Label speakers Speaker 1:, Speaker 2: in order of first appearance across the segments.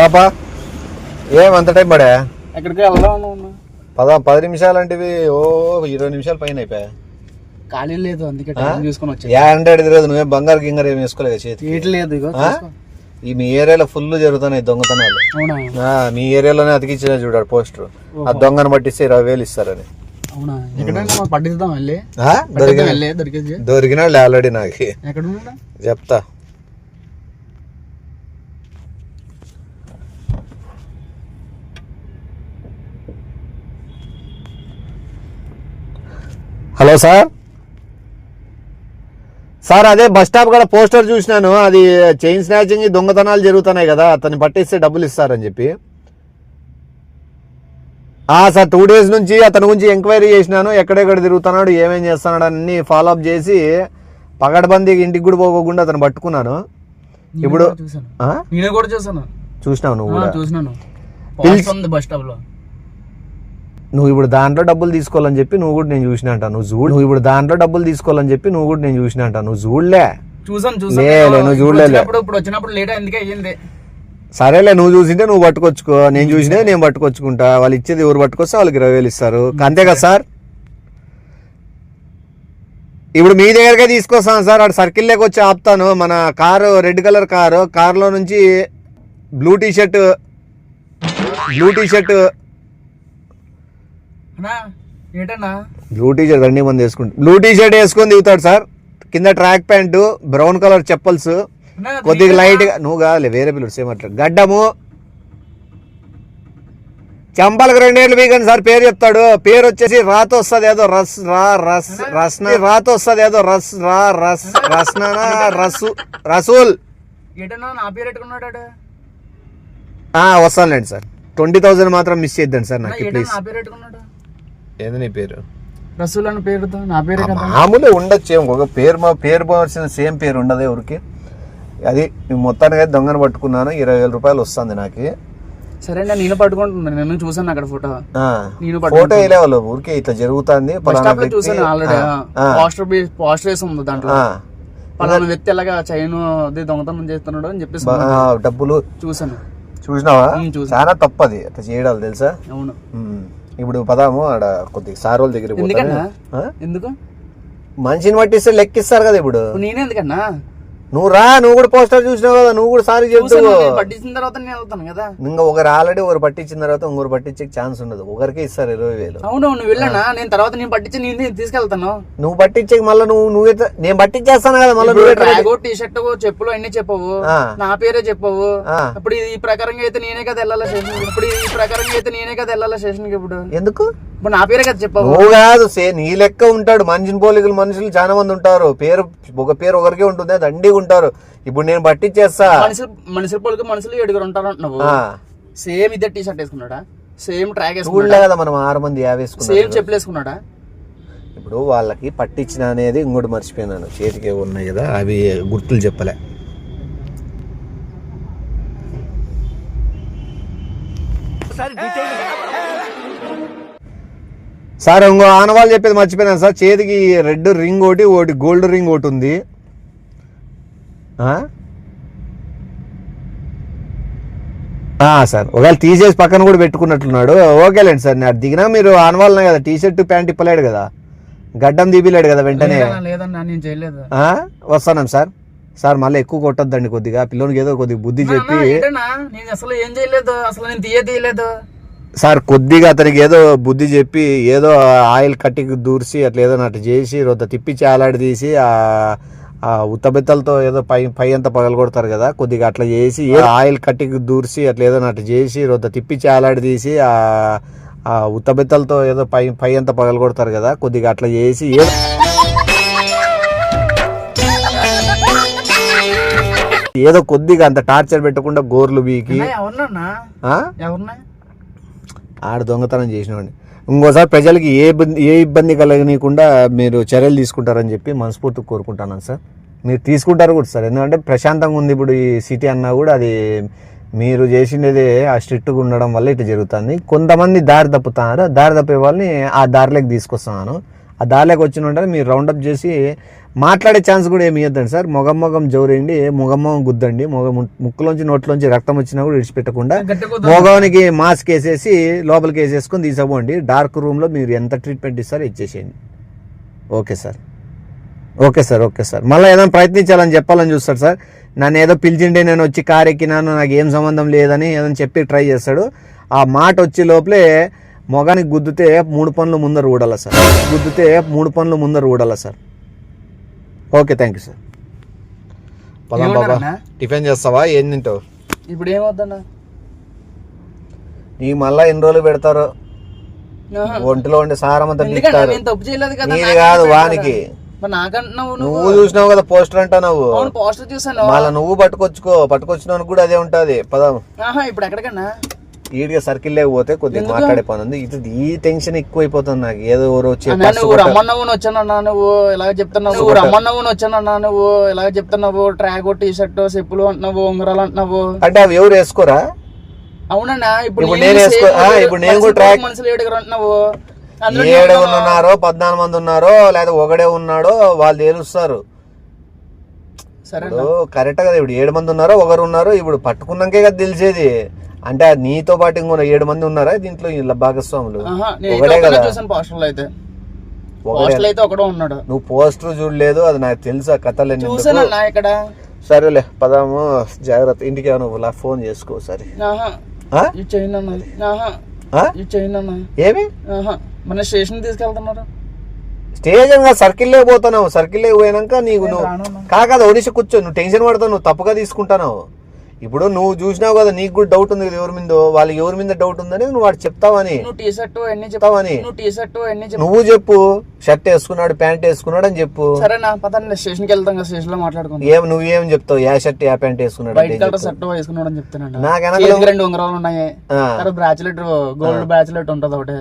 Speaker 1: రాపా ఏం అంత టైం పడా?
Speaker 2: ఎక్కడికి వెళ్దాం
Speaker 1: పద పది నిమిషాలు అంటివి. ఓ ఇరవై నిమిషాలు పైన అయిపోయా.
Speaker 2: ఖాళీ లేదు అందుకే టైం చూసుకొని వచ్చా.
Speaker 1: యా తిరగదు నువ్వే బంగారు గింగారు ఏం వేసుకోలేదు చేతి
Speaker 2: ఏటి లేదు ఇగో?
Speaker 1: ఈ మీ ఏరియాలో ఫుల్ జరుగుతున్నాయి దొంగతనాలు. మీ ఏరియాలోనే అతికిచ్చిన చూడాడు పోస్టర్. ఆ దొంగను పట్టిస్తే ఇరవై వేలు ఇస్తారని. దొరికిన ఆల్రెడీ నాకు. చెప్తా. Hello sir. సార్ అదే బస్ స్టాప్ కాడ పోస్టర్ చూసినాను. అది చైన్ స్నాచింగ్ దొంగతనాలు జరుగుతున్నాయి కదా అతన్ని పట్టిస్తే డబ్బులు ఇస్తారని చెప్పి. ఆ సార్ టూ డేస్ నుంచి అతని గురించి ఎంక్వైరీ చేసినాను. ఎక్కడెక్కడ తిరుగుతున్నాడు ఏమేం చేస్తున్నాడు అన్ని ఫాలో అప్ చేసి పగడబందీకి ఇంటికి కూడా పోకుండా అతను పట్టుకున్నాను.
Speaker 2: నేను
Speaker 1: ఇప్పుడు- చూసినావు నువ్వు కూడా. పిలిచి-
Speaker 2: బస్ స్టాప్లో
Speaker 1: నువ్వు ఇప్పుడు దాంట్లో డబ్బులు తీసుకోవాలని చెప్పి నువ్వు కూడా నేను చూసిన అంట. నువ్వు చూడు నువ్వు ఇప్పుడు దాంట్లో డబ్బులు తీసుకోవాలని చెప్పి నువ్వు కూడా నేను చూసిన అంట. నువ్వు చూడలే.
Speaker 2: చూసాను
Speaker 1: నువ్వు
Speaker 2: ఇప్పుడు
Speaker 1: చూడలే.
Speaker 2: వచ్చినప్పుడు ఇప్పుడు వచ్చినప్పుడు లేట్ ఎందుకే అయ్యింది.
Speaker 1: సరేలే నువ్వు చూసింటే నువ్వు పట్టుకొచ్చుకో. నేను చూసినా నేను పట్టుకొచ్చుకుంటా. వాళ్ళు ఇచ్చేది ఎవరు పట్టుకొస్తే వాళ్ళకి ఇరవై వేలు ఇస్తారు. అంతే కదా సార్? ఇప్పుడు మీ దగ్గరకే తీసుకొస్తాను సార్. అటు సర్కిల్ లేక వచ్చి ఆపుతాను. మన కారు రెడ్ కలర్ కారు కారులో నుంచి blue T shirt blue
Speaker 2: T shirt
Speaker 1: blue T shirt అన్ని మంది వేసుకుంటారు బ్లూ టీ షర్ట్ వేసుకొని దిగుతాడు సార్. కింద track pant brown
Speaker 2: colour chappals
Speaker 1: కొద్దిగా? లైట్గా నువ్వు కాదులే వేరే పిల్లడు సేమ్ అట్లా గడ్డము. చంపలకు రెండేళ్ళు వీగన్ సార్ పేరు చెప్తాడు. పేరు వచ్చేసి రాత వస్తుంది ఏదో రస్ రా రస్ రస్న? రాత వస్తుంది ఏదో రస్ రా రస్ రస్న రసు రసూల్. వస్తానులేండి సార్. ట్వంటీ థౌసండ్ మాత్రం మిస్ చేద్దండి సార్ నాకు ప్లీజ్. ఏంది నీ పేరు?
Speaker 2: రసూల్ అన్న పేరుతో నా పేరే కదా.
Speaker 1: మామూలు ఉండొచ్చు ఏం ఒక పేరు మా పేరు పోవాల్సిన సేమ్ పేరు ఉండదు ఎవరికి అది మొత్తానికి అయితే దొంగను పట్టుకున్నాను ఇరవై వేల రూపాయలు వస్తుంది నాకు.
Speaker 2: సరే అన్న, నేను పట్టుకుంటున్నాను. నేను చూసాను అక్కడ ఫోటో.
Speaker 1: ఆ,
Speaker 2: నేను
Speaker 1: ఫోటో
Speaker 2: పట్టుకుంటాను.
Speaker 1: వేయలే వాళ్ళు ఊరికే ఇట్లా జరుగుతుంది. పలానా
Speaker 2: లో
Speaker 1: వ్యక్తి
Speaker 2: చూసాను ఆల్రెడీ.
Speaker 1: ఆ, ఆ,
Speaker 2: పోస్టర్ పోస్టర్ వేసి ఉంది దాంట్లో.
Speaker 1: ఆ.
Speaker 2: పలానా వ్యక్తి ఎలాగా చైన్ అది దొంగతనం చేస్తున్నాడు అని చెప్పేసి
Speaker 1: బా-
Speaker 2: ఉంది.
Speaker 1: ఆ, డబ్బులు
Speaker 2: చూసాను
Speaker 1: చూసినావా?
Speaker 2: ఉమ్, చూసా.
Speaker 1: చాలా తప్పది. అట్లా చేయడాలు తెలుసా?
Speaker 2: అవును.
Speaker 1: ఉమ్. ఇప్పుడు పదాము ఆడ కొద్దిగా సార్ వాళ్ళ దగ్గర
Speaker 2: ఎందుకన్నా? ఎందుకు?
Speaker 1: మనిషిని పట్టిస్తే లెక్కిస్తారు కదా ఇప్పుడు.
Speaker 2: ఇప్పుడు నేనే ఎందుకన్నా
Speaker 1: నువ్వు రా నువ్వు కూడా పోస్టర్ చూసినావు కదా నువ్వు కూడా సారి చెప్తావు.
Speaker 2: పట్టించిన తర్వాత నేను వెళ్తాను కదా.
Speaker 1: ఇంకా ఒకరు ఆల్రెడీ ఒకరు పట్టించిన తర్వాత ఇంకొకరు పట్టించే ఛాన్స్ ఉండదు. ఒకరికే ఇస్తారు ఇరవై వేలు.
Speaker 2: అవును నువ్వు వెళ్ళానా? నేను తర్వాత నేను పట్టించి నేను తీసుకెళ్తాను.
Speaker 1: నువ్వు పట్టించే మళ్ళీ నువ్వు నువ్వు నేను పట్టించేస్తాను కదా మళ్ళీ నువ్వు ఎట్లా
Speaker 2: ట్రాగో టీ షర్ట్ చెప్పులు అన్ని చెప్పవు. నా పేరే చెప్పవు. ఇప్పుడు ఈ ప్రకారంగా అయితే నేనే కదా వెళ్ళాలా స్టేషన్ ఇప్పుడు ఈ ప్రకారంగా అయితే నేనే కదా వెళ్ళాలా స్టేషన్కి ఇప్పుడు?
Speaker 1: ఎందుకు?
Speaker 2: ఇప్పుడు నా పేరే కదా చెప్పవు.
Speaker 1: నువ్వు కాదు సే నీ లెక్క ఉంటాడు. మనిషిని పోలికలు మనుషులు చాలా మంది ఉంటారు. పేరు ఒక పేరు ఒకరికే ఉంటుంది దండిగా ఉంటారు. ఇప్పుడు నేను పట్టించేస్తా.
Speaker 2: మనుషులు మనుషుల పోలికి మనుషులు ఏడుగురు ఉంటారు అంటున్నావు
Speaker 1: ఆ.
Speaker 2: సేమ్ ఇదే టీ షర్ట్ వేసుకున్నాడా? సేమ్ ట్రాక్ వేసుకున్నాడా?
Speaker 1: కదా మనం ఆరు మంది యావేసుకున్నాం
Speaker 2: సేమ్ చెప్పులు వేసుకున్నాడా?
Speaker 1: ఇప్పుడు వాళ్ళకి పట్టించిన అనేది ఇంకోటి మర్చిపోయినాను చేతికి ఉన్నాయి కదా అవి గుర్తులు చెప్పలే. సార్ ఇంకో ఆనవాళ్ళు చెప్పేది మర్చిపోయినాను సార్ చేతికి రెడ్ రింగ్ ఒకటి ఒకటి గోల్డ్ రింగ్ ఒకటి ఉంది. సార్ ఒకవేళ తీసేసి పక్కన కూడా పెట్టుకున్నట్లున్నాడు. ఓకేలేండి సార్ నేను దిగినా మీరు ఆనవాళ్ళనే కదా టీ షర్ట్ ప్యాంట్ ఇప్పలేడు కదా. గడ్డం తీపిలేడు కదా వెంటనే? వస్తాను సార్. సార్ మళ్ళీ ఎక్కువ కొట్టొద్దండి కొద్దిగా పిల్లోనికి ఏదో కొద్దిగా బుద్ధి చెప్పి.
Speaker 2: అసలు ఏం చేయలేదు అసలు నేను తీయ తీయలేదు.
Speaker 1: సార్ కొద్దిగా అతనికి ఏదో బుద్ధి చెప్పి ఏదో ఆయిల్ కట్టికి దూర్చి అట్లా ఏదో అట్లా చేసి రొద్ద తిప్పి చాలాడి తీసి ఆ ఆ ఉత్తబెత్తలతో ఏదో పై పై అంతా పగలగొడతారు కదా కొద్దిగా అట్లా చేసి ఆయిల్ కట్టికి దూర్చి అట్లా ఏదో అట్లా చేసి రొద్ద తిప్పి చాలాడి తీసి ఆ ఆ ఉత్తబెత్తలతో ఏదో పై పై అంతా పగలగొడతారు కదా కొద్దిగా అట్లా చేసి ఏదో ఏదో కొద్దిగా అంత టార్చర్ పెట్టకుండా గోర్లు బీకి
Speaker 2: అన్నా, ఎవరినన్నా
Speaker 1: ఆ?
Speaker 2: ఎవరినా
Speaker 1: ఆడ దొంగతనం చేసినవాడిని ఇంకోసారి ప్రజలకి ఏ ఇబ్బంది ఏ ఇబ్బంది కలగనీయకుండా మీరు చర్యలు తీసుకుంటారని చెప్పి మనస్ఫూర్తిగా కోరుకుంటున్నాను సార్. మీరు తీసుకుంటారు కూడా సార్. ఎందుకంటే ప్రశాంతంగా ఉంది ఇప్పుడు ఈ సిటీ అన్నా కూడా అది మీరు చేసినదే ఆ స్ట్రిక్ట్గా ఉండడం వల్ల ఇట్లా జరుగుతుంది. కొంతమంది దారి తప్పుతున్నారు. దారి తప్పే వాళ్ళని ఆ దారిలోకి తీసుకొస్తున్నాను. ఆ దారిలోకి వచ్చిన వెంటనే మీరు రౌండప్ చేసి మాట్లాడే ఛాన్స్ కూడా ఏమి ఇవ్వద్దండి సార్. మొగం మొగం జోరేయండి మొగం మొగం గుద్దండి మొగం ముక్కులోంచి నోట్లోంచి రక్తం వచ్చినా కూడా విడిచిపెట్టకుండా మొగానికి మాస్క్ వేసేసి లోపలికి వేసేసుకొని తీసుకుపోండి డార్క్ రూమ్లో మీరు ఎంత ట్రీట్మెంట్ ఇస్తారో ఇచ్చేసేయండి. Okay sir. Okay sir okay sir. మళ్ళీ ఏదైనా ప్రయత్నించాలని చెప్పాలని చూస్తాడు సార్. నన్ను ఏదో పిలిచిండే నేను వచ్చి కార్ ఎక్కినాను నాకు ఏం సంబంధం లేదని ఏదని చెప్పి ట్రై చేస్తాడు. ఆ మాట వచ్చే లోపలే మొగానికి గుద్దితే మూడు పనులు ముందర ఊడాల సార్. గుద్దితే మూడు పనులు ముందర ఊడాల sir. Okay thank you sir పదాం బాబా? టిఫిన్ చేస్తావా? ఏం తింటావు?
Speaker 2: ఇప్పుడు ఏమవుద్దన్నా
Speaker 1: నీకు మళ్ళా ఎన్ని రోజులు పెడతారు. ఒంటిలో ఉండే సారం అంతా
Speaker 2: ఎందుకంటే
Speaker 1: తీస్తారు
Speaker 2: నేను తప్పు చేయలేదు కదా
Speaker 1: నీది
Speaker 2: నాకే
Speaker 1: కాదు
Speaker 2: చెప్పాడు
Speaker 1: వానికి.
Speaker 2: కదా. మరి నాకంటున్నావు నువ్వు.
Speaker 1: నువ్వు చూసినావు కదా పోస్టర్ అంటా నువ్వు
Speaker 2: అవును పోస్టర్ చూసాను
Speaker 1: మళ్ళా నువ్వు పట్టుకొచ్చుకో పట్టుకొచ్చినానికి కూడా అదే ఉంటది. పదం.
Speaker 2: ఆహా ఇప్పుడు ఎక్కడికన్నా?
Speaker 1: ఈడిగా సర్కిల్ లేకపోతే కొద్దిగా? మాట్లాడే పని ఉంది. ఇది ఈ టెన్షన్ ఎక్కువైపోతుంది నాకు. ఏదో ఎవరో వచ్చి
Speaker 2: అన్నా
Speaker 1: పర్సు
Speaker 2: నువ్వు
Speaker 1: కొట్ట-
Speaker 2: రమ్మన్నావు వచ్చానన్నా నువ్వు ఇలాగ చెప్తున్నావు? నువ్వు వచ్చానన్నా నువ్వు ఇలాగ చెప్తున్నావు? ట్రాక్ టీ షర్ట్ చెప్పులు అంటున్నావు ఉంగరాలు అంటున్నావు.
Speaker 1: అంటే అవి ఎవరు వేసుకోరా?
Speaker 2: అవునన్నా ఇప్పుడు నేను
Speaker 1: ఇప్పుడు నేను కూడా
Speaker 2: మనుషులు ఏడుగురు అంటున్నావు.
Speaker 1: ఉన్నారో పద్నాలుగు మంది ఉన్నారో లేదా ఒకడే ఉన్నాడో వాళ్ళు తేలుస్తారు.
Speaker 2: సరే
Speaker 1: కరెక్ట్ కదా ఇప్పుడు ఏడు మంది ఉన్నారో ఒకరు ఉన్నారో ఇప్పుడు పట్టుకున్నాకే కదా తెలిసేది. అంటే నీతో పాటు ఇంకో ఏడు మంది ఉన్నారా దీంట్లో ఇలా భాగస్వాములు?
Speaker 2: ఒకటే
Speaker 1: కదా?
Speaker 2: పోస్టర్లు అయితే.
Speaker 1: ఒకడే.
Speaker 2: పోస్టర్లు అయితే ఒకడే ఉన్నాడు.
Speaker 1: నువ్వు పోస్టర్ చూడలేదు అది నాకు తెలుసు ఆ కథలు.
Speaker 2: చూసానన్నా ఇక్కడ?
Speaker 1: సరేలే పదాము జాగ్రత్త ఇంటికి ఏమైనా ఫోన్ చేసుకో సరే ఏమి?
Speaker 2: మన స్టేషన్ తీసుకెళ్తున్నారు.
Speaker 1: స్టేజ్ ఇంకా సర్కిల్ పోతున్నావు సర్కిల్ పోయినాక నీకు నువ్వు. కాకదా ఒడిసి కూర్చో నువ్వు టెన్షన్ పడతావు నువ్వు తప్పుగా తీసుకుంటావు ఇప్పుడు నువ్వు చూసినావు కదా నీకు కూడా డౌట్ ఉంది కదా ఎవరి మీద. వాళ్ళు ఎవరి మీద డౌట్ ఉందని నువ్వు వాడు చెప్తావని.
Speaker 2: నువ్వు టీ షర్ట్ అన్ని
Speaker 1: చెప్తావని.
Speaker 2: నువ్వు టీ షర్ట్ అన్ని
Speaker 1: నువ్వు చెప్పు. షర్ట్ వేసుకున్నాడు ప్యాంట్ వేసుకున్నాడు అని చెప్పు.
Speaker 2: సరేనా పదండి స్టేషన్కి వెళ్తాం కదా స్టేషన్లో మాట్లాడుకుందాం.
Speaker 1: ఏం నువ్వేం చెప్తావు? యా షర్ట్ యా ప్యాంట్ వేసుకున్నాడు
Speaker 2: వైట్ కలర్ షర్ట్ వేసుకున్నాడు అని చెప్తానండి
Speaker 1: నాకు
Speaker 2: రెండు ఉంగరాలు ఉన్నాయి. బ్రాచ్లెట్ గోల్డ్ బ్రాచ్లెట్ ఉంటది ఒకటి.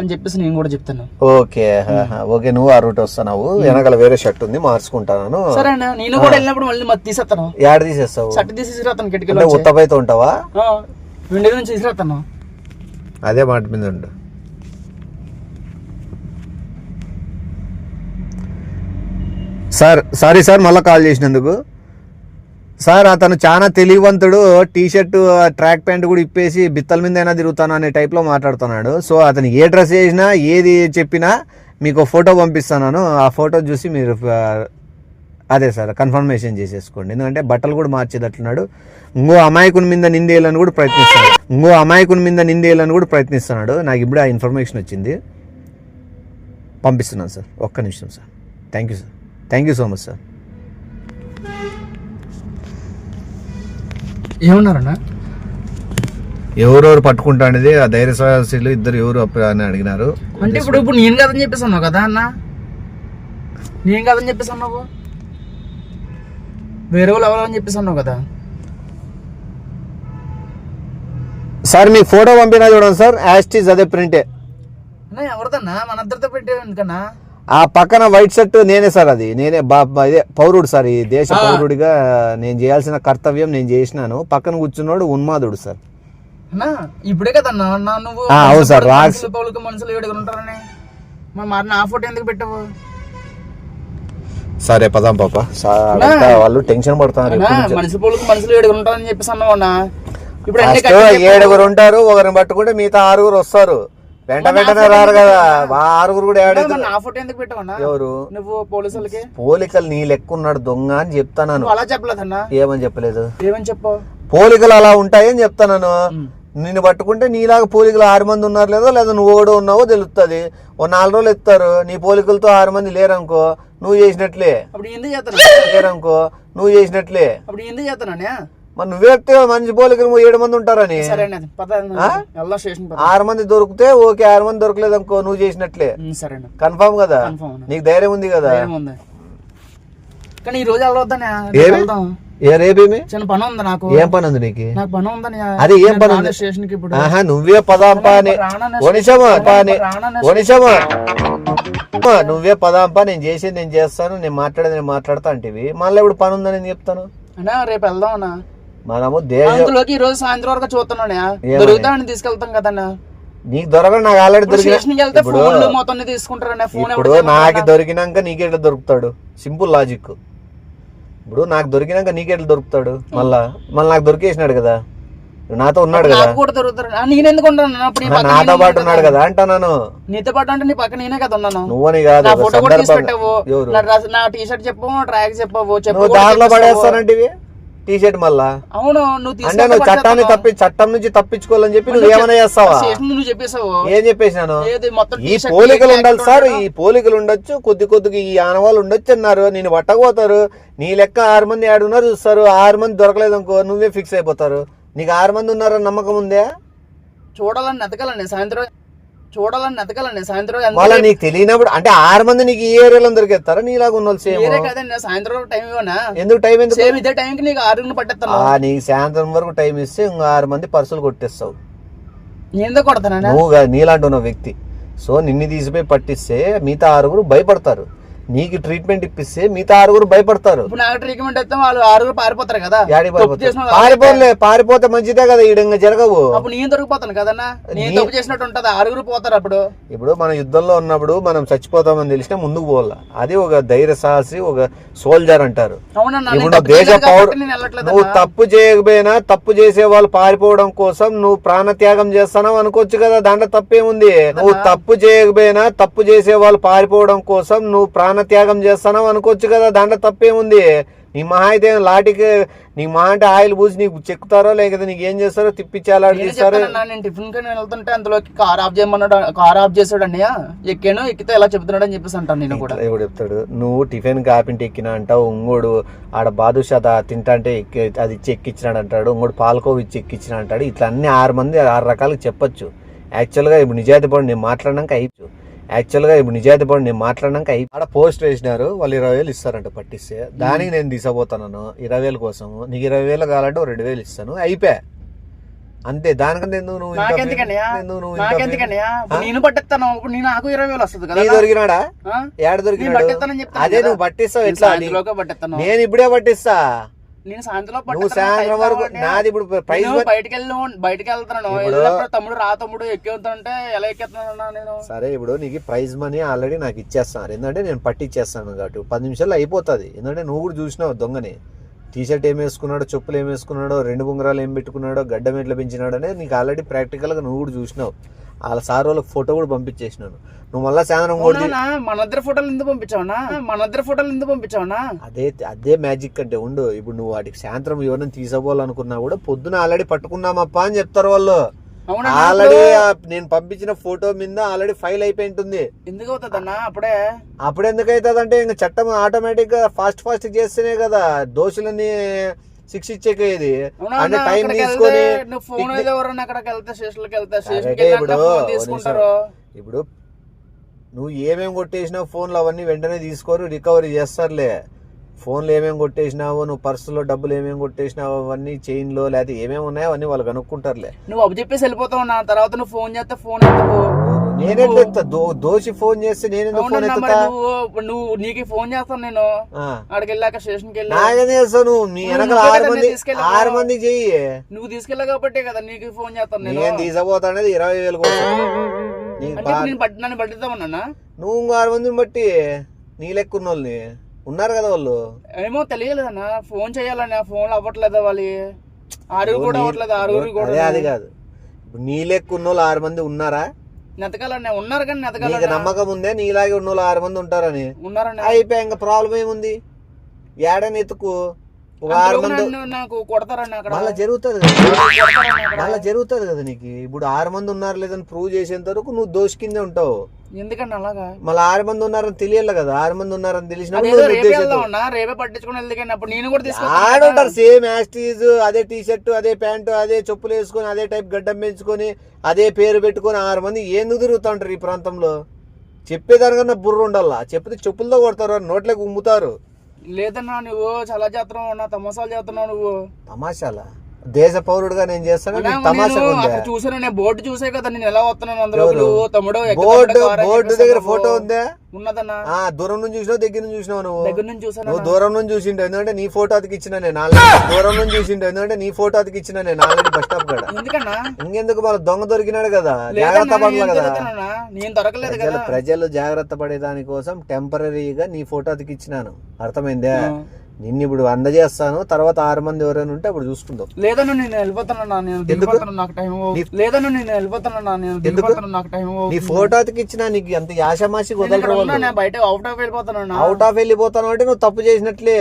Speaker 2: అని చెప్పేసి నేను కూడా చెప్తాను.
Speaker 1: ఓకే ఓకే నువ్వు ఆ రూట్ వస్తున్నావు. వెనకాల వేరే షర్ట్ ఉంది మార్చుకుంటాను.
Speaker 2: సరే నేను కూడా వెళ్ళినప్పుడు మళ్ళీ తీసేస్తాను.
Speaker 1: యాడ తీసేస్తావు?
Speaker 2: షర్ట్ తీసేసి అతను
Speaker 1: అంటే
Speaker 2: కిటికీలో
Speaker 1: ఉత్తపైతే ఉంటావా?
Speaker 2: నుంచి
Speaker 1: అదే మాట మీద ఉండు. సార్ సారీ సార్ మళ్ళీ కాల్ చేసినందుకు. సార్ అతను చాలా తెలివివంతుడు టీ షర్ట్ ట్రాక్ ప్యాంట్ కూడా ఇప్పేసి బిత్తల మీద అయినా తిరుగుతాను అనే టైప్లో మాట్లాడుతున్నాడు. సో అతను ఏ డ్రెస్ వేసినా ఏది చెప్పినా మీకు ఫోటో పంపిస్తున్నాను ఆ ఫోటో చూసి మీరు అదే సార్ కన్ఫర్మేషన్ చేసేసుకోండి. ఎందుకంటే బట్టలు కూడా మార్చేటట్లున్నాడు. ఇంకో అమాయకుని మీద నిందేయాలని కూడా ప్రయత్నిస్తున్నాడు. ఇంకో అమాయకుని మీద నిందేయాలని కూడా ప్రయత్నిస్తున్నాడు. నాకు ఇప్పుడు ఆ ఇన్ఫర్మేషన్ వచ్చింది. పంపిస్తున్నాను సార్. ఒక్క నిమిషం sir. Thank you sir thank you so much sir
Speaker 2: ఏమన్నారన్నా?
Speaker 1: ఎవరెవరు పట్టుకుంటానేది? ఆ ధైర్య సాహసులు ఇద్దరు ఎవరు అని అడిగినారు?
Speaker 2: అంటే ఇప్పుడు ఇప్పుడు నేను కదని చెప్పేసి అన్నావు కదా అన్న? నేను కదని చెప్పేసి అన్నావు? వేరే వాళ్ళు ఎవరని చెప్పేసి అన్నావు కదా?
Speaker 1: సార్ మీకు ఫోటో పంపినా చూడండి సార్ యాస్టీజ్ అదే ప్రింటే
Speaker 2: అన్న ఎవరిదన్నా? మన ఇద్దరితో పెట్టే ఎందుకన్నా?
Speaker 1: ఆ పక్కన వైట్ షర్ట్ నేనే సార్ అది. నేనే బా ఇదే పౌరుడు సార్ ఈ దేశ పౌరుడిగా నేను చేయాల్సిన కర్తవ్యం నేను చేసినాను. పక్కన కూర్చున్నాడు ఉన్మాదుడు సార్.
Speaker 2: అన్నా ఇప్పుడే కదన్నా అన్నా నువ్వు
Speaker 1: ఆ, అవును సార్, రాక్స్-
Speaker 2: మనుషులు పౌలకి మనుషులు ఏడుగురు ఉంటారని. మరి మరి నా ఫోటో ఎందుకు పెట్టావు?
Speaker 1: సరే పదాం పాప. వాళ్ళు టెన్షన్ పడుతున్నారు
Speaker 2: మనుషుల పౌలకి మనుషులు ఏడుగురు ఉంటారని చెప్పేసి ఇప్పుడు చెప్పు.
Speaker 1: ఏడుగురు ఉంటారు ఒకరిని పట్టుకుంటే మిగతా ఆరుగురు వస్తారు. వెంట వెంటనే రారు కదా. ఆ ఆరుగురు కూడా
Speaker 2: అన్నా,
Speaker 1: ఏడు
Speaker 2: మరి నా ఫోటో ఎందుకు పెట్టావన్నా
Speaker 1: ఎవరు?
Speaker 2: నువ్వు పోలీసులకి?
Speaker 1: పోలికలు నీ లెక్క ఉన్నాడు దొంగ అని చెప్తాను
Speaker 2: అలా చెప్పలేదన్నా.
Speaker 1: ఏమని చెప్పలేదు?
Speaker 2: ఏమని చెప్పావు?
Speaker 1: పోలికలు అలా ఉంటాయని చెప్తాను నిన్ను పట్టుకుంటే నీలాగా పోలికలు ఆరు మంది ఉన్నారు లేదో? లేదా నువ్వు కూడా ఉన్నావో తెలుస్తుంది ఓ నాలుగు రోజులు ఎత్తారు. నీ పోలికలతో ఆరు మంది లేరనుకో నువ్వు చేసినట్లే.
Speaker 2: అప్పుడు ఎందుకు చేస్తాను?
Speaker 1: లేరనుకో నువ్వు చేసినట్లే.
Speaker 2: అప్పుడు ఎందుకు చేస్తానన్నా
Speaker 1: మరి నువ్వే చెప్తే మంచి పోలికలు ఏడు మంది ఉంటారని. ఆరు మంది దొరికితే ఓకే ఆరు మంది దొరకలేదు అనుకో నువ్వు చేసినట్లే. కన్ఫామ్ కదా? నీకు ధైర్యం ఉంది కదా?
Speaker 2: కానీ ఈ రోజు
Speaker 1: ఏ రేపేమి
Speaker 2: చిన్న పని ఉంది నాకు.
Speaker 1: ఏం పని ఉంది నీకు?
Speaker 2: నాకు పని ఉందని
Speaker 1: అది ఏం పని ఉంది?
Speaker 2: స్టేషన్కి ఇప్పుడు.
Speaker 1: ఆహా నువ్వే పాని నువ్వే పదాంపా నేను చేసేది నేను చేస్తాను నేను మాట్లాడేది నేను మాట్లాడతా అంటివి. మళ్ళీ ఇప్పుడు పని ఉందని నేను చెప్తాను?
Speaker 2: అన్నా రేపు వెళ్దాం అన్న.
Speaker 1: మనము దేశం
Speaker 2: అందులోకి ఈ రోజు సాయంత్రం వరకు చూస్తున్నాను తీసుకెళ్తాం కదన్నా.
Speaker 1: నీకు దొరకడు నాకు ఆల్రెడీ దొరికిన ఇప్పుడు నాకు దొరికినాక నీకెట్లా దొరుకుతాడు? Simple logic. ఇప్పుడు నాకు దొరికినాక నీకెట్లా దొరుకుతాడు? మళ్ళా మళ్ళీ నాకు దొరికేసినాడు కదా. నాతో ఉన్నాడు కదా.
Speaker 2: నాకు కూడా దొరుకుతారు ఆ, నేను ఎందుకు ఉంటాను అప్పుడు నీ
Speaker 1: ఆ,
Speaker 2: పక్కన
Speaker 1: నాతో
Speaker 2: నేను
Speaker 1: పాటు. ఉన్నాడు కదా అంటున్నాను
Speaker 2: నీతో పాటు అంటే నీ పక్కన నేనే కదా ఉన్నాను.
Speaker 1: నువ్వని కాదు
Speaker 2: నా
Speaker 1: ఒక
Speaker 2: ఫోటో కూడా తీసి
Speaker 1: సందర్భం
Speaker 2: పెట్టావు
Speaker 1: ఎవరు?
Speaker 2: నా డ్రెస్ నా టీ షర్ట్ చెప్పు ట్రాక్ చెప్పవు చెప్పు
Speaker 1: నువ్వు
Speaker 2: కూడా
Speaker 1: దారిలో
Speaker 2: చెప్పేస్తావు.
Speaker 1: పడేస్తానంటివి? టీ షర్ట్ మళ్ళా?
Speaker 2: అవును నువ్వు
Speaker 1: అంటే నువ్వు చట్టాన్ని? తప్పి చట్టం నుంచి తప్పించుకోవాలని చెప్పి నువ్వు ఏమైనా చేస్తావా?
Speaker 2: నువ్వు చెప్పేసావు?
Speaker 1: ఏం
Speaker 2: మొత్తం
Speaker 1: ఈ పోలికలు ఉండాలి సార్. ఈ పోలికలు ఉండొచ్చు కొద్ది కొద్దిగా ఈ ఆనవాళ్ళు ఉండొచ్చు అన్నారు నేను పట్టకపోతారు నీ లెక్క ఆరు మంది ఏడున్నారు చూస్తారు ఆరు మంది దొరకలేదు అనుకో నువ్వే ఫిక్స్ అయిపోతారు. నీకు ఆరు మంది ఉన్నారని నమ్మకం ఉందే?
Speaker 2: చూడాలని ఎతకాలండి సాయంత్రం చూడాలని ఎతకాలండి సాయంత్రం
Speaker 1: వాళ్ళ నీకు తెలియనప్పుడు అంటే ఆరు మంది నీకు ఈ ఏరియాలో దొరికేస్తారా నీలాగా ఉన్న వాళ్ళు సేమ్
Speaker 2: కదండి సాయంత్రం టైం ఇవ్వనా?
Speaker 1: ఎందుకు టైం ఎందుకు?
Speaker 2: సేమ్ ఇదే టైం కి నీకు ఆరుగురిని పట్టేస్తాను.
Speaker 1: ఆ, నీకు సాయంత్రం వరకు టైం ఇస్తే ఇంకో ఆరు మంది పర్సులు కొట్టేస్తావు.
Speaker 2: ఎందుకు కొడతానా
Speaker 1: నువ్వు నీలాంటి ఉన్న వ్యక్తి. సో నిన్ను తీసిపోయి పట్టిస్తే మిగతా ఆరుగురు భయపడతారు. నీకు ట్రీట్మెంట్ ఇప్పిస్తే మిగతా ఆరుగురు భయపడతారు.
Speaker 2: ఇప్పుడు నాకు ట్రీట్మెంట్ వాళ్ళు ఆరుగురు పారిపోతారు కదా.
Speaker 1: పారిపోలే పారిపోతే మంచిదే కదా ఈడంగా జరగవు.
Speaker 2: అప్పుడు నేను దొరికిపోతాను కదన్నా? నేను తప్పు చేసినట్టు ఉంటది? ఆరుగురు పోతారు అప్పుడు.
Speaker 1: ఇప్పుడు మన యుద్ధంలో ఉన్నప్పుడు మనం చచ్చిపోతామని తెలిసినా ముందుకు పోవాల. అది ఒక ధైర్య సాహసి ఒక సోల్జర్ అంటారు. ఇప్పుడు దేశ పౌరు నువ్వు. తప్పు చేయకపోయినా తప్పు చేసే వాళ్ళు పారిపోవడం కోసం నువ్వు ప్రాణత్యాగం చేస్తానవు అనుకోవచ్చు కదా దాంట్లో తప్పేముంది? నువ్వు తప్పు చేయకపోయినా తప్పు చేసే వాళ్ళు పారిపోవడం కోసం నువ్వు ప్రాణత్యాగం చేస్తానవు అనుకోవచ్చు కదా దాంట్లో తప్పేముంది? నీ మహా అయితే లాటికి నీ మహా అంటే ఆయిల్ పూసి నీకు చెక్కుతారో లేకపోతే నీకు ఏం చేస్తారో తిప్పించాలాడి
Speaker 2: నేనే టిఫిన్కి వెళ్తుంటే అందులోకి కార్ ఆఫ్ చేయమన్నాడు కార్ ఆఫ్ అన్నయ్య. ఎక్కాను ఎక్కితే ఎలా చెప్తున్నాడు అని చెప్పేసి అంటాను నేను కూడా.
Speaker 1: ఎవడు చెప్తాడు? నువ్వు టిఫిన్ కాపింటి ఎక్కినా అంటావు ఇంకోడు ఆడ బాదుషా దా- తింటా అంటే ఎక్కి- అది ఇచ్చి ఎక్కించినాడు అంటాడు ఇంకోటి పాలకోవ ఇచ్చి ఎక్కించిన అంటాడు. ఇట్లా అన్ని ఆరు మంది ఆరు రకాలుగా చెప్పొచ్చు. యాక్చువల్గా ఇప్పుడు నిజాయితీ పడి నేను మాట్లాడినాక అయ్యచ్చు యాక్చువల్గా ఇప్పుడు నిజాయితీ పడి నేను మాట్లాడినాక ఆడ పోస్ట్ వేసినారు వాళ్ళు ఇరవై వేలు ఇస్తారంట పట్టిస్తే. దానికి నేను తీసపోతాను ఇరవై వేల కోసం. నీకు ఇరవై వేలు కావాలంటే రెండు వేలు ఇస్తాను. అయిపోయా. అంతే దానికంటే ఎందుకు నువ్వు
Speaker 2: నేను పట్టిస్తాను ఇప్పుడు నేను నాకు ఇరవై వేలు వస్తుంది కదా?
Speaker 1: దొరికినాడా? ఏడ అదే. నువ్వు పట్టిస్తావు? ఎట్లా నేను ఇప్పుడే పట్టిస్తా.
Speaker 2: నేను సాయంత్రం
Speaker 1: వరకు నాది ఇప్పుడు ప్రైస్
Speaker 2: బయటకి వెళ్ళి బయటకి వెళ్తున్నాను తమ్ముడు రా తమ్ముడు ఎలా ఎక్కేస్తున్నాను నేను.
Speaker 1: సరే ఇప్పుడు నీకు ప్రైజ్ మనీ ఆల్రెడీ నాకు ఇచ్చేస్తాను ఎందుకంటే నేను పట్టిచ్చేస్తాను కాబట్టి పది నిమిషాల్లో అయిపోతుంది. ఎందుకంటే నువ్వు కూడా చూసినావు దొంగని. టీ షర్ట్ ఏం వేసుకున్నాడో చెప్పులు ఏం వేసుకున్నాడో రెండు బుంగరాలు ఏం పెట్టుకున్నాడో గడ్డం ఎట్లా పెంచినాడో అనేది నీకు ఆల్రెడీ ప్రాక్టికల్గా నువ్వు కూడా చూసినావు. వాళ్ళ సార్ వాళ్ళకి ఫోటో కూడా పంపించేసినాను నువ్వు మళ్ళీ సాయంత్రం కూడా
Speaker 2: మన ఇద్దరు ఫోటోలు ఎందుకు పంపించావనా మన ఇద్దరు ఫోటోలు ఎందుకు పంపించావనా
Speaker 1: అదే అదే మ్యాజిక్ అంటే ఉండు. ఇప్పుడు నువ్వు వాటికి సాయంత్రం ఎవరైనా తీసుకోవాలనుకున్నా కూడా పొద్దున ఆల్రెడీ పట్టుకున్నామప్పా అని చెప్తారు వాళ్ళు. ఆల్రెడీ నేను పంపించిన ఫోటో మీద ఆల్రెడీ ఫైల్ అయిపోయి ఉంటుంది
Speaker 2: ఎందుకు అవుతుందన్నా అప్పుడే?
Speaker 1: అప్పుడు ఎందుకు అవుతుంది అంటే ఇంకా చట్టం ఆటోమేటిక్గా ఫాస్ట్ ఫాస్ట్ చేస్తేనే కదా దోషులని శిక్షించేది
Speaker 2: అవునా
Speaker 1: అంటే టైం తీసుకొని
Speaker 2: నువ్వు ఫోన్ ఎవరన్నా అక్కడికి వెళ్తే స్టేషన్కి వెళ్తే?
Speaker 1: ఇప్పుడు
Speaker 2: తీసుకుంటారు.
Speaker 1: నువ్వు ఏమేమి కొట్టేసినావు ఫోన్లు అవన్నీ వెంటనే తీసుకోరు రికవరీ చేస్తారులే. ఫోన్లు ఏమేమి కొట్టేసినావు నువ్వు పర్సులో డబ్బులు ఏమేమి కొట్టేసినావు అవన్నీ చైన్లో లేకపోతే ఏమేమి ఉన్నాయో అవన్నీ వాళ్ళు కనుక్కుంటారులే.
Speaker 2: నువ్వు అప్పు చెప్పేసి వెళ్ళిపోతావు నా తర్వాత నువ్వు ఫోన్ చేస్తే ఫోన్ ఎత్తవు
Speaker 1: ఎత్తా? దోషి ఫోన్ చేస్తే నేను ఫోన్ ఎత్తుతా?
Speaker 2: నువ్వు నీకు ఫోన్ చేస్తాను నేను. అక్కడికి వెళ్ళాక స్టేషన్కి వెళ్ళి.
Speaker 1: నాకేం చేస్తావు నువ్వు? నీ
Speaker 2: నువ్వే
Speaker 1: ఆరు మంది. ఆరు మంది చెయ్యి.
Speaker 2: నువ్వు తీసుకెళ్ళా కాబట్టి కదా నీకు ఫోన్ చేస్తాను నేను.
Speaker 1: నేను తీసపోతానేది ఇరవై వేలు కోసం.
Speaker 2: నన్ను పట్టిద్దామన్నా
Speaker 1: నువ్వు ఇంకో ఆరు మందిని బట్టి నీ లెక్క ఉన్న వాళ్ళని ఉన్నారు కదా వాళ్ళు.
Speaker 2: ఏమో తెలియలేదన్నా. ఫోన్ చేయాలన్నా ఫోన్ అవ్వట్లేదు వాళ్ళు? ఆరుగురు కూడా అవ్వట్లేదు ఆరుగురు కూడా
Speaker 1: అది కాదు. నీ లెక్క ఉన్న వాళ్ళు ఆరు మంది ఉన్నారా?
Speaker 2: నెతకాలన్నా ఉన్నారు కానీ
Speaker 1: నీకు
Speaker 2: నెతకాలన్నా
Speaker 1: నమ్మకం ఉందే నీలాగే ఉన్న వాళ్ళు ఆరు మంది ఉంటారని.
Speaker 2: ఉన్నారన్నా
Speaker 1: అయిపోయి ఇంకా ప్రాబ్లం ఏముంది? ఏడని ఎత్తుకు. ఒక ఆరు మంది
Speaker 2: నన్ను నాకు కొడతారన్నా అక్కడ
Speaker 1: మళ్ళా జరుగుతుంది కదా.
Speaker 2: కొడతారన్నా అక్కడ.
Speaker 1: మళ్ళా జరుగుతుంది కదా నీకు? ఇప్పుడు ఆరు మంది ఉన్నారు లేదని ప్రూవ్ చేసేంత వరకు నువ్వు దోషి కిందే ఉంటావు.
Speaker 2: ఎందుకన్నా అలాగా?
Speaker 1: మళ్ళీ ఆరు మంది ఉన్నారని తెలియాలి కదా. ఆరు మంది ఉన్నారని నువ్వు
Speaker 2: రేపే పట్టించుకుని నేను కూడా.
Speaker 1: ఆడుంటారు. సేమ్ యాస్టీజ్ అదే టీ షర్ట్ అదే ప్యాంటు అదే చెప్పులు వేసుకొని అదే టైప్ గడ్డం పెంచుకొని అదే పేరు పెట్టుకొని ఆరు మంది ఎందుకు తిరుగుతుంటారు ఈ ప్రాంతంలో? చెప్పేదానికన్నా బుర్ర ఉండాలా? చెప్తే చెప్పులతో కొడతారు నోట్లోకి ఉమ్ముతారు.
Speaker 2: లేదన్నా నువ్వు చాలా చేస్తున్నావు నా తమసాలు చేస్తున్నావు నువ్వు
Speaker 1: తమాషాలా దేశ పౌరుడుగా నేను చేస్తాను తమాషా
Speaker 2: నేను చూసాను నేను బోర్డు చూసే కదా నేను ఎలా వస్తున్నాను అందులో? తమ్ముడు
Speaker 1: బోర్డు బోర్డు దగ్గర? ఫోటో ఉందా?
Speaker 2: ఉన్నదన్నా?
Speaker 1: ఆ దూరం నుంచి చూసినావు దగ్గర నుంచి చూసినావు నువ్వు?
Speaker 2: దగ్గర నుంచి చూసాను
Speaker 1: నువ్వు దూరం నుంచి చూసిండు ఎందుకంటే నీ ఫోటో అతికిచ్చిన నేను ఆల్రెడీ దూరం నుంచి చూసిండు ఎందుకంటే నీ ఫోటో అతికిచ్చిన నేను ఆల్రెడీ బస్ స్టాప్ కాడ.
Speaker 2: ఎందుకన్నా?
Speaker 1: ఇంకెందుకు వాళ్ళ దొంగ దొరికినాడు కదా? జాగ్రత్త
Speaker 2: నేను
Speaker 1: పడాలి కదా.
Speaker 2: నేను దొరకలేదు
Speaker 1: ప్రజలు
Speaker 2: కదా.
Speaker 1: ప్రజలు జాగ్రత్త పడేదాని కోసం టెంపరీగా నీ ఫోటో అతికిచ్చినాను అర్థమైందే?
Speaker 2: ఆ.
Speaker 1: నిన్ను ఇప్పుడు అందజేస్తాను తర్వాత ఆరు మంది ఎవరైనా ఉంటే అప్పుడు చూసుకుందాం.
Speaker 2: లేదన్నా నేను వెళ్ళిపోతానన్నా నేను దిగిపోతాను నాకు టైం లేదన్నా నేను వెళ్ళిపోతానన్నా నేను దిగిపోతాను నాకు టైం
Speaker 1: నీ ఫోటో అతికిచ్చినా నీకు అంత యాషమాసి వదలరు
Speaker 2: బయట అవుట్ ఆఫ్ వెళ్ళిపోతానన్నా
Speaker 1: అవుట్ ఆఫ్ వెళ్ళిపోతాను అంటే నువ్వు తప్పు చేసినట్లే.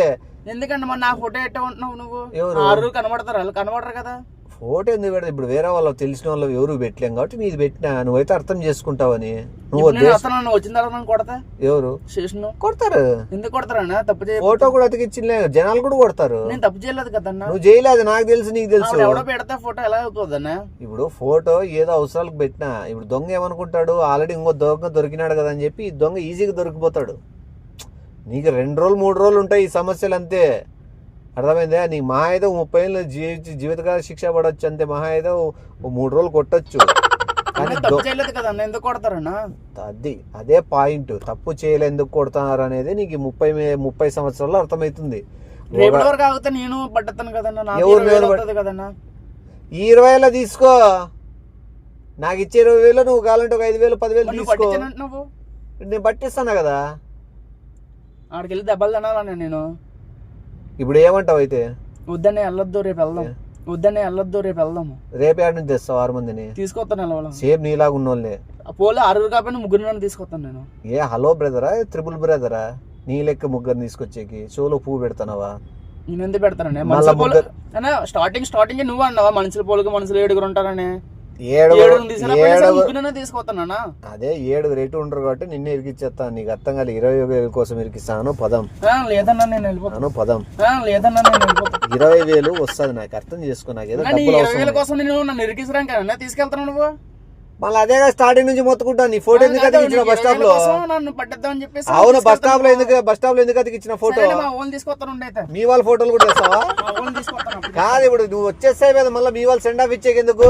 Speaker 2: ఎందుకంటే మరి నా ఫోటో ఎట్ట ఉంటున్నావు నువ్వు? ఆరు కనబడతారు వాళ్ళు కనబడరు కదా.
Speaker 1: ఫోటో ఎందుకు పెడతా? ఇప్పుడు వేరే వాళ్ళు తెలిసిన వాళ్ళు ఎవరు పెట్టలేం కాబట్టి నీది పెట్టినా నువ్వైతే అర్థం చేసుకుంటావని. నువ్వు
Speaker 2: వచ్చిన తర్వాత నన్ను కొడతా?
Speaker 1: ఎవరు? కొడతారు.
Speaker 2: ఎందుకు కొడతారన్నా తప్పు చేయ
Speaker 1: ఫోటో కూడా అతికిచ్చిలే జనాలు కూడా కొడతారు.
Speaker 2: నేను తప్పు చేయలేదు కదన్నా
Speaker 1: నువ్వు చేయలేదు నాకు తెలుసు నీకు తెలుసు.
Speaker 2: ఎవడో పెడతా ఫోటో ఎలా అవుతుందన్నా
Speaker 1: ఇప్పుడు ఫోటో ఏదో అవసరాలకు పెట్టినా ఇప్పుడు దొంగ ఏమనుకుంటాడు? ఆల్రెడీ ఇంకో దొంగ దొరికినాడు కదా అని చెప్పి ఈ దొంగ ఈజీగా దొరికిపోతాడు. నీకు రెండు రోజులు మూడు రోజులు ఉంటాయి ఈ సమస్యలు అంతే. అర్థమైందా? నీకు మహా అయితే ఓ ముప్పై ఏళ్ళు జీవిత జీవితకాల శిక్ష పడవచ్చు అంతే మహా అయితే ఓ మూడు రోజులు కొట్టచ్చు. కానీ
Speaker 2: నేను తప్పు చేయలేదు కదన్నా ఎందుకు కొడతారన్నా?
Speaker 1: అది అదే పాయింట్. తప్పు చేయలే ఎందుకు కొడుతున్నారు అనేది నీకు ముప్పై ముప్పై సంవత్సరాల్లో అర్థమవుతుంది.
Speaker 2: ఆగితే నేను కదన్నా
Speaker 1: ఈ ఇరవై వేలు తీసుకో. నాకు ఇచ్చే ఇరవై వేలు నువ్వు కావాలంటే ఒక ఐదు వేలు పదివేలు తీసుకో. నేను పట్టిస్తాను కదా?
Speaker 2: ఆడికి వెళ్ళి దెబ్బలు తినాలన్నా నేను.
Speaker 1: ఇప్పుడు ఏమంటావు అయితే?
Speaker 2: వద్దనే వెళ్ళొద్దు రేపు వెళ్దాం. వద్దనే వెళ్ళొద్దు రేపు వెళ్దాము
Speaker 1: రేపే ఆడ నుంచి తెస్తావు ఆరు మందిని?
Speaker 2: తీసుకొస్తాను వెళ్ళవాళ్ళం
Speaker 1: సేమ్ నీలాగా ఉన్నోళ్ళే
Speaker 2: పోలే ఆరుగురు కాకపోయినా ముగ్గురు తీసుకొస్తాను నేను.
Speaker 1: ఏ హలో బ్రదరా త్రిపుల్ బ్రదరా? నీ లెక్క ముగ్గురు తీసుకొచ్చేకి. షోలో పువ్వు పెడతానవా?
Speaker 2: నేను ఎందుకు పెడతానండి స్టార్టింగ్ స్టార్టింగ్ నువ్వు అన్నావా? మనుషుల పోలుగా మనుషులు ఏడుగురు ఉంటారని. తీసుకొస్తానా
Speaker 1: అదే ఏడుగురు రేటు ఉండరు కాబట్టి నిన్నే ఇరికిచ్చేస్తాను నీకు అర్థం కాదు ఇరవై వేల కోసం ఇరికిస్తాను పదం.
Speaker 2: లేదన్నా నేను వెళ్ళిపోతాను
Speaker 1: అను పదం.
Speaker 2: లేదన్నా నేను వెళ్ళిపోతాను
Speaker 1: ఇరవై వేలు వస్తుంది నాకు అర్థం చేసుకో నాకు ఏదో
Speaker 2: ఇరవై వేల కోసం నేను నన్ను ఇరికించడానికి కదా తీసుకెళ్తాను నువ్వు?
Speaker 1: మళ్ళీ అదే స్టార్టింగ్ నుంచి మొత్తుకుంటా నీ ఫోటో ఎందుకు అతికిచ్చిన బస్
Speaker 2: స్టాప్లో?
Speaker 1: అవును బస్
Speaker 2: స్టాప్లో.
Speaker 1: ఎందుకు బస్ స్టాప్లో ఎందుకు అతికిచ్చిన ఫోటో
Speaker 2: మా తీసుకొస్తాను
Speaker 1: మీ వాళ్ళ ఫోటోలు కూడా తెస్తావా?
Speaker 2: అప్పుడు.
Speaker 1: కాదు ఇప్పుడు నువ్వు వచ్చేస్తే కదా మళ్ళీ మీ వాళ్ళు సెండ్ ఆఫ్ ఇచ్చేకి ఎందుకు?